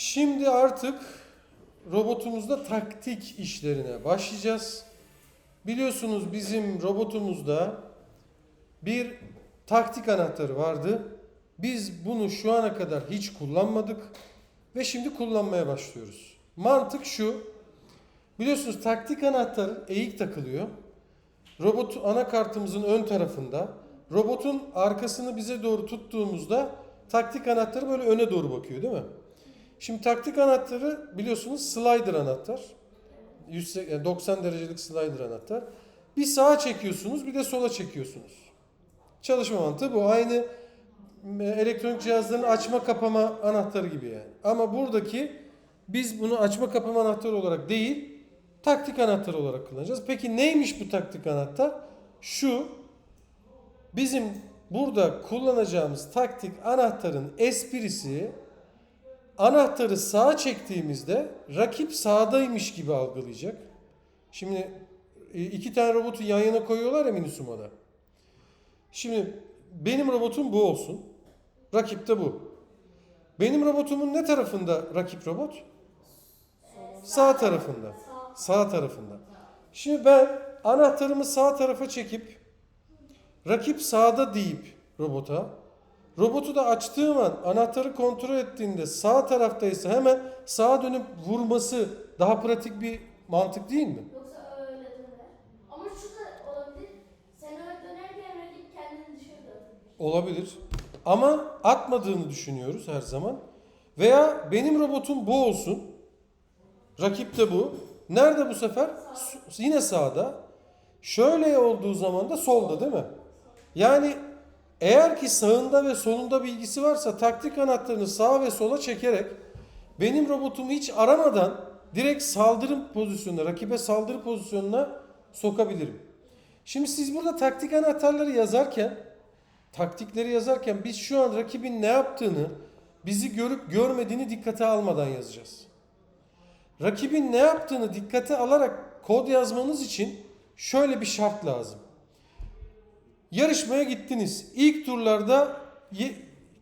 Şimdi artık robotumuzda taktik işlerine başlayacağız. Biliyorsunuz bizim robotumuzda bir taktik anahtarı vardı. Biz bunu şu ana kadar hiç kullanmadık ve şimdi kullanmaya başlıyoruz. Mantık şu. Biliyorsunuz taktik anahtar eğik takılıyor. Robot anakartımızın ön tarafında. Robotun arkasını bize doğru tuttuğumuzda taktik anahtarı böyle öne doğru bakıyor değil mi? Şimdi taktik anahtarı biliyorsunuz slider anahtar. 180 yani 90 derecelik slider anahtar. Bir sağa çekiyorsunuz bir de sola çekiyorsunuz. Çalışma mantığı bu. Aynı e, elektronik cihazların açma kapama anahtarı gibi yani. Ama buradaki biz bunu açma kapama anahtarı olarak değil taktik anahtarı olarak kullanacağız. Peki neymiş bu taktik anahtar? Şu bizim burada kullanacağımız taktik anahtarın esprisi anahtarı sağa çektiğimizde rakip sağdaymış gibi algılayacak. Şimdi e, iki tane robotu yan yana koyuyorlar ya Minusuma'da. Şimdi benim robotum bu olsun. Rakip de bu. Benim robotumun ne tarafında rakip robot? Sağ tarafında. Sağ tarafında. Şimdi ben anahtarımı sağ tarafa çekip rakip sağda deyip robota robotu da açtığım an anahtarı kontrol ettiğinde sağ taraftaysa hemen sağa dönüp vurması daha pratik bir mantık değil mi? Yoksa öyle döner. Ama şu da olabilir. Sen öyle dönerken rakip kendini atabilir. Olabilir. Ama atmadığını düşünüyoruz her zaman. Veya benim robotum bu olsun. Rakip de bu. Nerede bu sefer? S- Yine sağda. Şöyle olduğu zaman da solda değil mi? Yani eğer ki sağında ve solunda bilgisi varsa taktik anahtarını sağa ve sola çekerek benim robotumu hiç aramadan direkt saldırı pozisyonuna, rakibe saldırı pozisyonuna sokabilirim. Şimdi siz burada taktik anahtarları yazarken taktikleri yazarken biz şu an rakibin ne yaptığını, bizi görüp görmediğini dikkate almadan yazacağız. Rakibin ne yaptığını dikkate alarak kod yazmanız için şöyle bir şart lazım. Yarışmaya gittiniz. İlk turlarda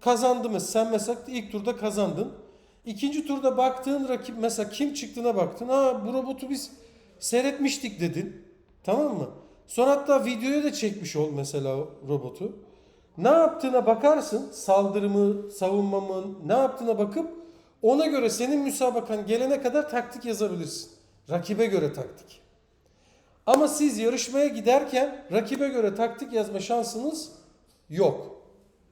kazandınız. Sen mesela ilk turda kazandın. İkinci turda baktığın rakip mesela kim çıktığına baktın. Ha bu robotu biz seyretmiştik dedin. Tamam mı? Sonra hatta videoya da çekmiş ol mesela robotu. Ne yaptığına bakarsın. Saldırı mı, savunma mı, ne yaptığına bakıp ona göre senin müsabakan gelene kadar taktik yazabilirsin. Rakibe göre taktik. Ama siz yarışmaya giderken rakibe göre taktik yazma şansınız yok.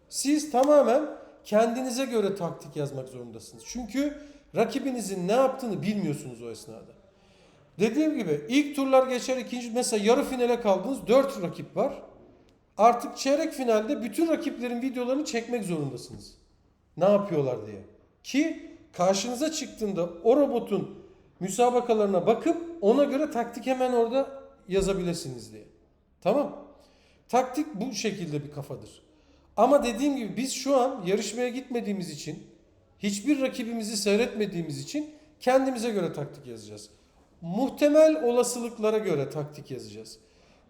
Siz tamamen kendinize göre taktik yazmak zorundasınız. Çünkü rakibinizin ne yaptığını bilmiyorsunuz o esnada. Dediğim gibi ilk turlar geçer ikinci mesela yarı finale kaldınız 4 rakip var. Artık çeyrek finalde bütün rakiplerin videolarını çekmek zorundasınız. Ne yapıyorlar diye. Ki karşınıza çıktığında o robotun müsabakalarına bakıp ona göre taktik hemen orada yazabilirsiniz diye. Tamam. Taktik bu şekilde bir kafadır. Ama dediğim gibi biz şu an yarışmaya gitmediğimiz için, hiçbir rakibimizi seyretmediğimiz için kendimize göre taktik yazacağız. Muhtemel olasılıklara göre taktik yazacağız.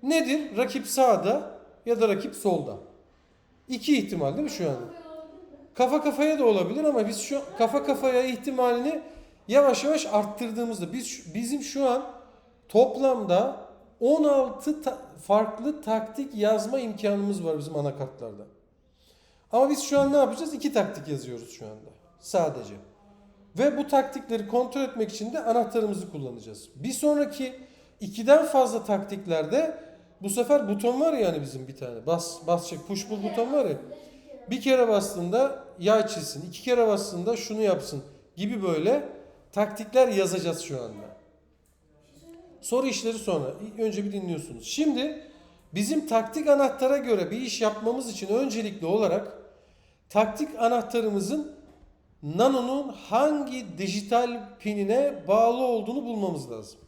Nedir? Rakip sağda ya da rakip solda. İki ihtimal değil mi şu an? Kafa kafaya da olabilir ama biz şu kafa kafaya ihtimalini yavaş yavaş arttırdığımızda biz bizim şu an toplamda 16 ta- farklı taktik yazma imkanımız var bizim anakartlarda. Ama biz şu an ne yapacağız? İki taktik yazıyoruz şu anda. Sadece. Ve bu taktikleri kontrol etmek için de anahtarımızı kullanacağız. Bir sonraki ikiden fazla taktiklerde bu sefer buton var ya yani bizim bir tane. Bas, bas çek, push pull buton var ya. Bir kere bastığında yay çizsin, iki kere bastığında şunu yapsın gibi böyle taktikler yazacağız şu anda. Soru işleri sonra. Önce bir dinliyorsunuz. Şimdi bizim taktik anahtara göre bir iş yapmamız için öncelikli olarak taktik anahtarımızın Nano'nun hangi dijital pinine bağlı olduğunu bulmamız lazım.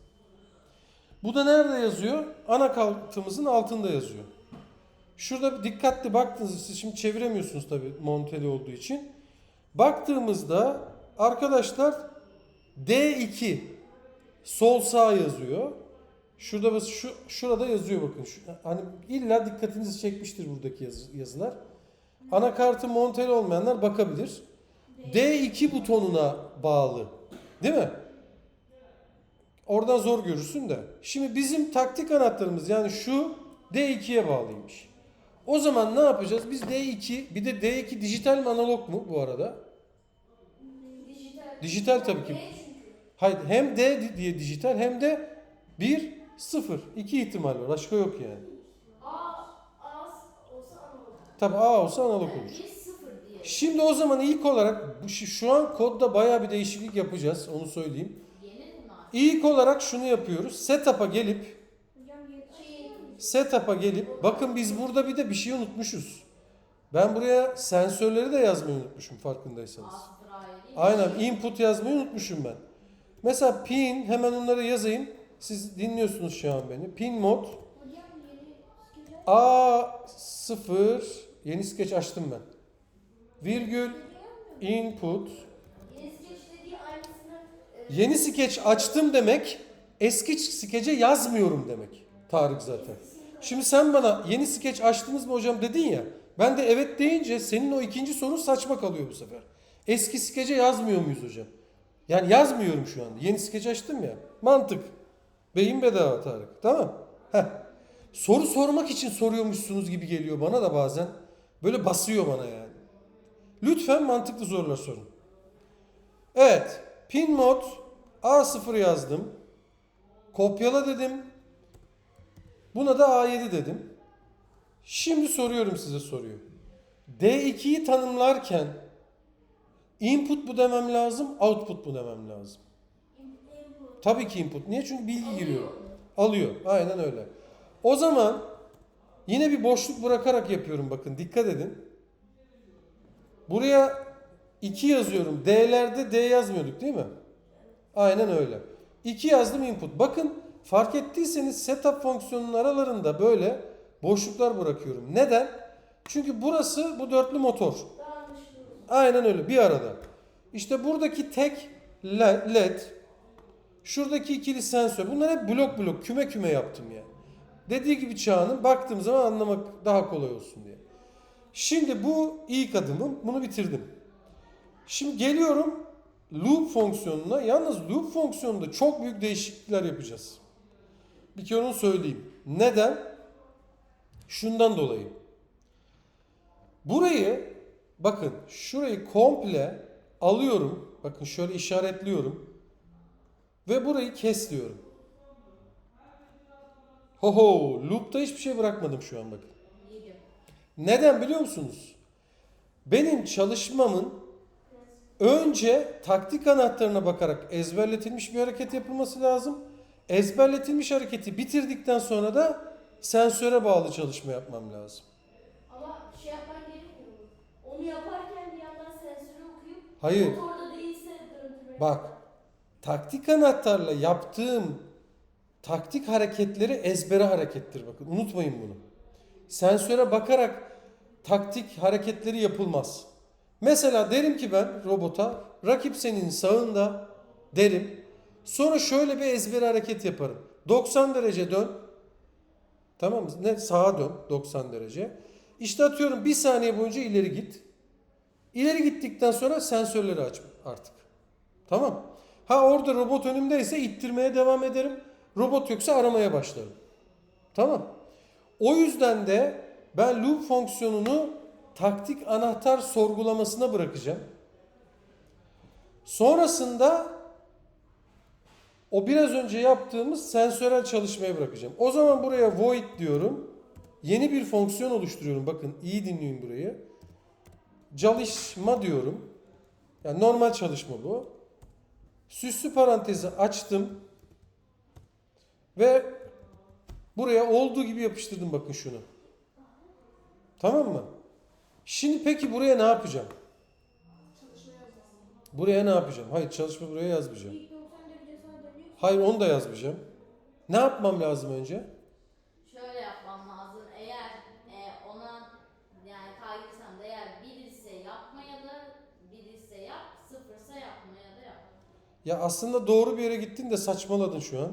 Bu da nerede yazıyor? Anakartımızın altında yazıyor. Şurada dikkatli baktığınızda siz şimdi çeviremiyorsunuz tabii monteli olduğu için. Baktığımızda arkadaşlar D2 sol sağ yazıyor. Şurada bas- şu şurada yazıyor bakın. Şu, hani illa dikkatinizi çekmiştir buradaki yazı- yazılar. Anakartı monteli olmayanlar bakabilir. D2 butonuna bağlı. Değil mi? Oradan zor görürsün de. Şimdi bizim taktik anahtarımız yani şu D2'ye bağlıymış. O zaman ne yapacağız? Biz D2 bir de D2 dijital mi analog mu bu arada? Dijital. Dijital tabii ki. Hayır hem D di- diye dijital hem de 1 0 iki ihtimal var. Başka yok yani. A, A olsa analog. Tabi A olsa analog olur. Sıfır diye. Şimdi o zaman ilk olarak şu- an kodda bayağı bir değişiklik yapacağız. Onu söyleyeyim. İlk olarak şunu yapıyoruz. Setup'a gelip Şey, setup'a gelip bakın biz burada bir de bir şey unutmuşuz. Ben buraya sensörleri de yazmayı unutmuşum farkındaysanız. A0 A7. Aynen input yazmayı unutmuşum ben. Mesela pin hemen onları yazayım. Siz dinliyorsunuz şu an beni. Pin mod hocam yeni skiller A0 yeni sketch açtım ben. Virgül input Yeni sketch açtım demek eski sketch'e yazmıyorum demek. Tarık zaten. Şimdi sen bana yeni sketch açtınız mı hocam dedin ya. Ben de evet deyince senin o ikinci sorun saçma kalıyor bu sefer. Eski skece yazmıyor muyuz hocam? Yani yazmıyorum şu anda. Yeni skeç açtım ya. Mantık. Beyin bedava Tarık. Tamam. Heh. Soru sormak için soruyormuşsunuz gibi geliyor bana da bazen. Böyle basıyor bana yani. Lütfen mantıklı sorular sorun. Evet. Pin mod A0 yazdım. Kopyala dedim. Buna da A7 dedim. Şimdi soruyorum size soruyu. D2'yi tanımlarken input bu demem lazım, output bu demem lazım. Tabii ki input. Niye? Çünkü bilgi giriyor. Alıyor. Aynen öyle. O zaman yine bir boşluk bırakarak yapıyorum bakın. Dikkat edin. Buraya 2 yazıyorum. D'lerde D yazmıyorduk değil mi? Aynen öyle. 2 yazdım input. Bakın fark ettiyseniz setup fonksiyonunun aralarında böyle boşluklar bırakıyorum. Neden? Çünkü burası bu dörtlü motor. Aynen öyle bir arada. İşte buradaki tek le- led, şuradaki ikili sensör bunlar hep blok blok küme küme yaptım yani. Dediği gibi Çağan'ın baktığım zaman anlamak daha kolay olsun diye. Şimdi bu ilk adımım. Bunu bitirdim. Şimdi geliyorum loop fonksiyonuna. Yalnız loop fonksiyonunda çok büyük değişiklikler yapacağız. Bir kere onu söyleyeyim. Neden? Şundan dolayı. Burayı bakın şurayı komple alıyorum. Bakın şöyle işaretliyorum. Ve burayı kes diyorum. Hoho loop'ta hiçbir şey bırakmadım şu an bakın. Neden biliyor musunuz? Benim çalışmamın önce taktik anahtarına bakarak ezberletilmiş bir hareket yapılması lazım. Ezberletilmiş hareketi bitirdikten sonra da sensöre bağlı çalışma yapmam lazım. Ama şey mu? Onu yaparken bir yandan sensörü okuyup Hayır. motorda değilse döndürmek. Bak taktik anahtarla yaptığım taktik hareketleri ezbere harekettir bakın unutmayın bunu. Sensöre bakarak taktik hareketleri yapılmaz. Mesela derim ki ben robota rakip senin sağında derim. Sonra şöyle bir ezber hareket yaparım. 90 derece dön. Tamam mı? Ne sağa dön 90 derece. İşte atıyorum bir saniye boyunca ileri git. İleri gittikten sonra sensörleri aç artık. Tamam. Ha orada robot önümdeyse ittirmeye devam ederim. Robot yoksa aramaya başlarım. Tamam. O yüzden de ben loop fonksiyonunu taktik anahtar sorgulamasına bırakacağım. Sonrasında o biraz önce yaptığımız sensörel çalışmaya bırakacağım. O zaman buraya void diyorum. Yeni bir fonksiyon oluşturuyorum. Bakın iyi dinleyin burayı. Çalışma diyorum. Yani normal çalışma bu. Süslü parantezi açtım. Ve buraya olduğu gibi yapıştırdım bakın şunu. Tamam mı? Şimdi peki buraya ne yapacağım? Buraya ne yapacağım? Hayır çalışma buraya yazmayacağım. İlk 90 derece sağa dönüyorsun. Hayır onu da yazmayacağım. Ne yapmam lazım önce? Şöyle yapmam lazım. Eğer e, ona yani kaygırsan da eğer bir ise yapmaya da bir ise yap, sıfırsa yapmaya da yap. Ya aslında doğru bir yere gittin de saçmaladın şu an.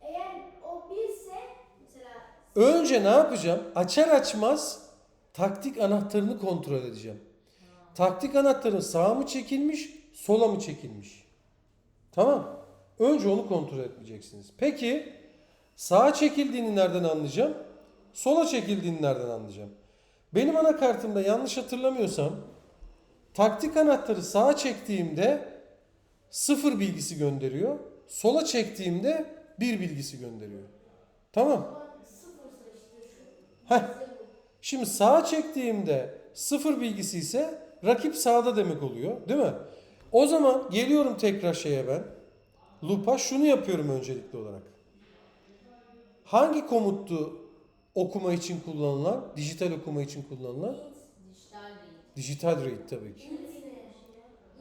Eğer o birse mesela Önce ne yapacağım? Açar açmaz taktik anahtarını kontrol edeceğim. Taktik anahtarın sağa mı çekilmiş, sola mı çekilmiş? Tamam. Önce onu kontrol etmeyeceksiniz. Peki sağa çekildiğini nereden anlayacağım? Sola çekildiğini nereden anlayacağım? Benim anakartımda yanlış hatırlamıyorsam taktik anahtarı sağa çektiğimde sıfır bilgisi gönderiyor. Sola çektiğimde bir bilgisi gönderiyor. Tamam. Heh. Şimdi sağa çektiğimde sıfır bilgisi ise rakip sağda demek oluyor. Değil mi? O zaman geliyorum tekrar şeye ben. Loop'a şunu yapıyorum öncelikli olarak. Hangi komuttu okuma için kullanılan? Dijital okuma için kullanılan? Dijital read tabii ki.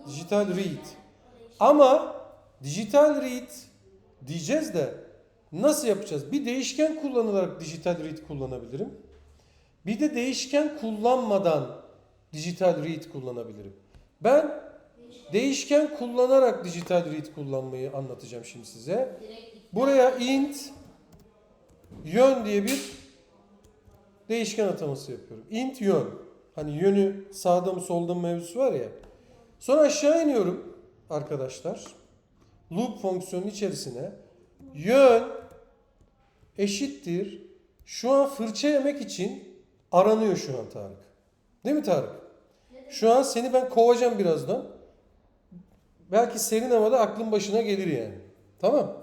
Dijital read. Ama dijital read diyeceğiz de nasıl yapacağız? Bir değişken kullanılarak dijital read kullanabilirim. Bir de değişken kullanmadan dijital read kullanabilirim. Ben değişken kullanarak dijital read kullanmayı anlatacağım şimdi size. Buraya int yön diye bir değişken ataması yapıyorum. Int yön. Hani yönü sağda mı solda mı mevzusu var ya. Sonra aşağı iniyorum arkadaşlar. Loop fonksiyonun içerisine yön eşittir. Şu an fırça yemek için aranıyor şu an Tarık. Değil mi Tarık? Şu an seni ben kovacağım birazdan. Belki senin havada aklın başına gelir yani. Tamam?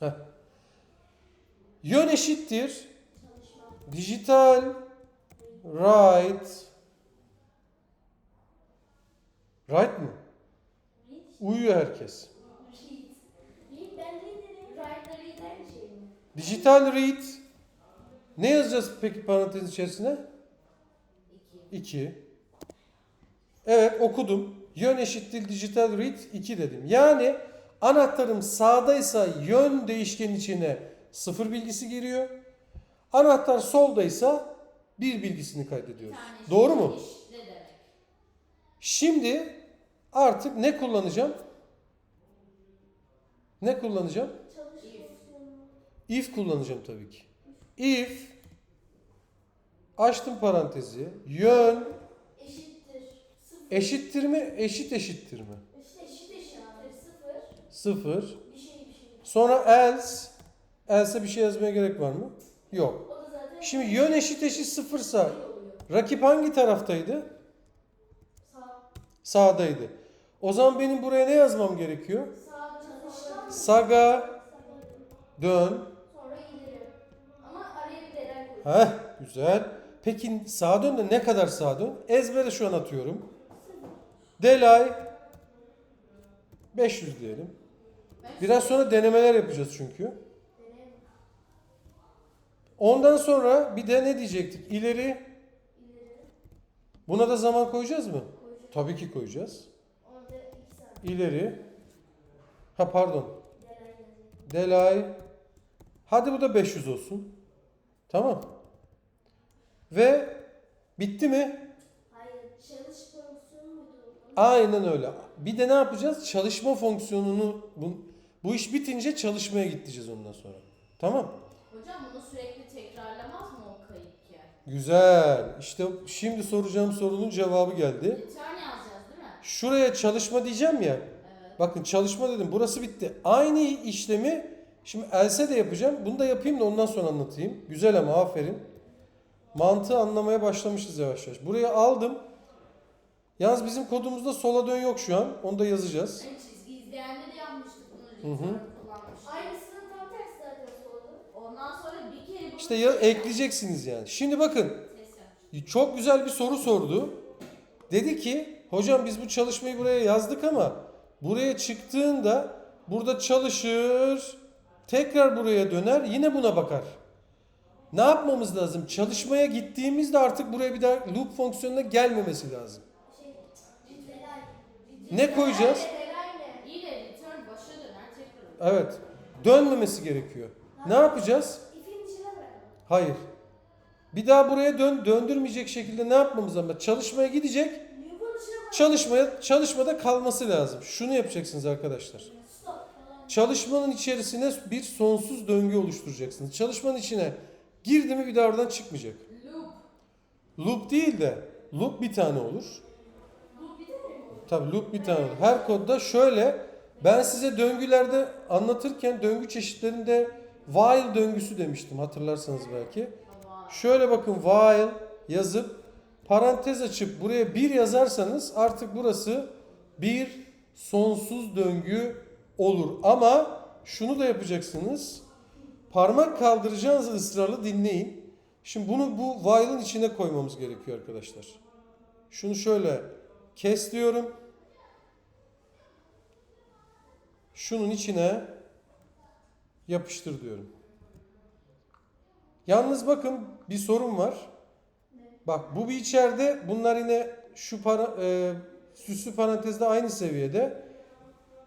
Heh. Yön eşittir. Dijital right right mı? Uyuyor herkes. Dijital read ne yazacağız peki parantez içerisine? İki. 2. Evet okudum. Yön eşittir dijital read 2 dedim. Yani anahtarım sağdaysa yön değişken içine sıfır bilgisi giriyor. Anahtar soldaysa bir bilgisini Bir kaydediyoruz. Doğru mu? Şimdi artık ne kullanacağım? Ne kullanacağım? If. kullanacağım tabii ki. If açtım parantezi. Yön Eşittir. Eşittir mi? Eşit eşittir mi? Eşit eşittir. Sıfır. Sıfır. Sonra else. Else'e bir şey yazmaya gerek var mı? Yok. Şimdi yön eşit eşit sıfırsa rakip hangi taraftaydı? Sağ. Sağdaydı. O zaman benim buraya ne yazmam gerekiyor? Saga dön. Sonra ileri. Ama araya bir delay koy. Heh güzel. Peki sağa dön de ne kadar sağa dön? Ezbere şu an atıyorum. Delay 500 diyelim. Biraz sonra denemeler yapacağız çünkü. Ondan sonra bir de ne diyecektik? İleri buna da zaman koyacağız mı? Tabii ki koyacağız. İleri. Ha pardon. Delay. Hadi bu da 500 olsun. Tamam. Ve bitti mi? Hayır. Çalış fonksiyonu muydu? o? Aynen öyle. Bir de ne yapacağız? Çalışma fonksiyonunu bu, bu iş bitince çalışmaya gideceğiz ondan sonra. Tamam. Hocam bunu sürekli tekrarlamaz mı o kayıt ki? Güzel. İşte şimdi soracağım sorunun cevabı geldi. Mi? Şuraya çalışma diyeceğim ya. Evet. Bakın çalışma dedim. Burası bitti. Aynı işlemi şimdi else de yapacağım. Bunu da yapayım da ondan sonra anlatayım. Güzel ama aferin. Mantığı anlamaya başlamışız yavaş yavaş. Buraya aldım. Yalnız bizim kodumuzda sola dön yok şu an. Onu da yazacağız. Hani çizgi Hı hı. Kullanmıştık. Aynısının tam tersi zaten soldu. Ondan sonra bir kere bunu İşte ya ekleyeceksiniz yani. Şimdi bakın. Çok güzel bir soru sordu. Dedi ki hocam biz bu çalışmayı buraya yazdık ama buraya çıktığında burada çalışır tekrar buraya döner yine buna bakar. Ne yapmamız lazım? Çalışmaya gittiğimizde artık buraya bir daha loop fonksiyonuna gelmemesi lazım. Ne koyacağız? Evet. Dönmemesi gerekiyor. Ne yapacağız? Hayır. Bir daha buraya dön döndürmeyecek şekilde ne yapmamız lazım? Çalışmaya gidecek. Çalışmaya çalışmada kalması lazım. Şunu yapacaksınız arkadaşlar. Çalışmanın içerisine bir sonsuz döngü oluşturacaksınız. Çalışmanın içine girdi mi bir daha oradan çıkmayacak. Loop. Değil de loop bir tane olur. Tabii loop bir tane. Her kodda şöyle ben size döngülerde anlatırken döngü çeşitlerinde while döngüsü demiştim hatırlarsanız belki. Şöyle bakın while yazıp parantez açıp buraya bir yazarsanız artık burası bir sonsuz döngü olur. Ama şunu da yapacaksınız. Parmak kaldıracağınız ısrarlı dinleyin. Şimdi bunu bu while'ın içine koymamız gerekiyor arkadaşlar. Şunu şöyle kes diyorum. Şunun içine yapıştır diyorum. Yalnız bakın bir sorun var. Bak bu bir içeride bunlar yine şu para, e, süslü parantezde aynı seviyede.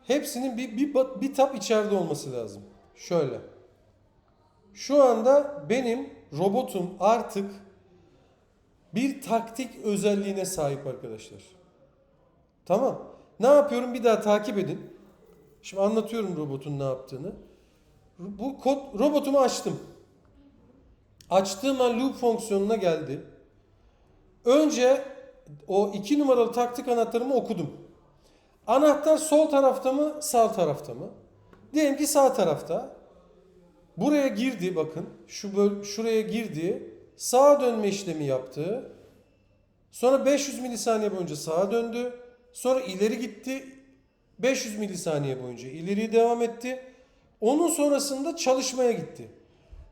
Hepsinin bir, bir, bir tap içeride olması lazım. Şöyle. Şu anda benim robotum artık bir taktik özelliğine sahip arkadaşlar. Tamam. Ne yapıyorum bir daha takip edin. Şimdi anlatıyorum robotun ne yaptığını. Bu kod robotumu açtım. Açtığım an loop fonksiyonuna geldi. Önce o iki numaralı taktik anahtarımı okudum. Anahtar sol tarafta mı sağ tarafta mı? Diyelim ki sağ tarafta. Buraya girdi bakın. Şu böl şuraya girdi. Sağa dönme işlemi yaptı. Sonra 500 milisaniye boyunca sağa döndü. Sonra ileri gitti. 500 milisaniye boyunca ileriye devam etti. Onun sonrasında çalışmaya gitti.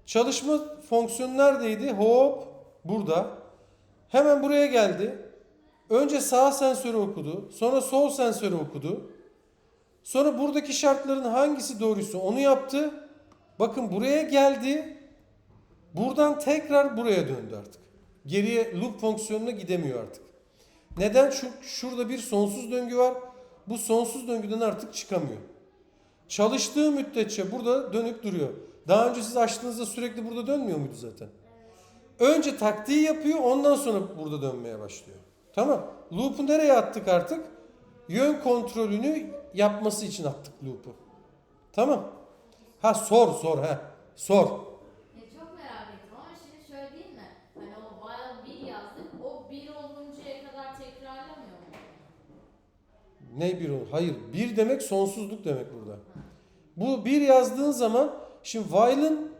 Çalışma fonksiyonu neredeydi? Hop burada. Hemen buraya geldi. Önce sağ sensörü okudu. Sonra sol sensörü okudu. Sonra buradaki şartların hangisi doğruysa onu yaptı. Bakın buraya geldi. Buradan tekrar buraya döndü artık. Geriye loop fonksiyonuna gidemiyor artık. Neden? Çünkü şurada bir sonsuz döngü var. Bu sonsuz döngüden artık çıkamıyor. Çalıştığı müddetçe burada dönüp duruyor. Daha önce siz açtığınızda sürekli burada dönmüyor muydu zaten? Önce taktiği yapıyor ondan sonra burada dönmeye başlıyor. Tamam. Loop'u nereye attık artık? Yön kontrolünü yapması için attık loop'u. Tamam. Ha sor sor ha. Sor. Ya çok merak ettim ama şimdi şöyle değil mi? Hani o while 1 yazdık, o 1 oluncaya kadar tekrarlamıyor mu? Ne bir olur? Hayır. Bir demek sonsuzluk demek burada. Bu bir yazdığın zaman şimdi while'ın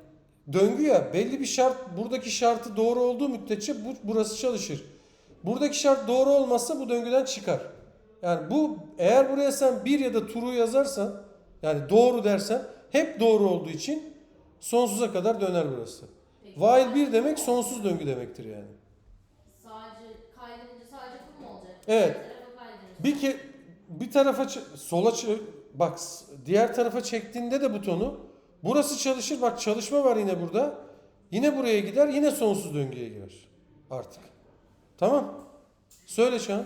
döngü ya belli bir şart buradaki şartı doğru olduğu müddetçe bu, burası çalışır. Buradaki şart doğru olmazsa bu döngüden çıkar. Yani bu eğer buraya sen bir ya da true yazarsan yani doğru dersen hep doğru olduğu için sonsuza kadar döner burası. Peki, While bir demek sonsuz döngü demektir yani. Sadece kaydedince sadece bu mu olacak? Evet. Bir ke bir tarafa sola bak diğer tarafa çektiğinde de butonu burası çalışır. Bak çalışma var yine burada. Yine buraya gider. Yine sonsuz döngüye girer. Artık. Tamam. Söyle Çağan.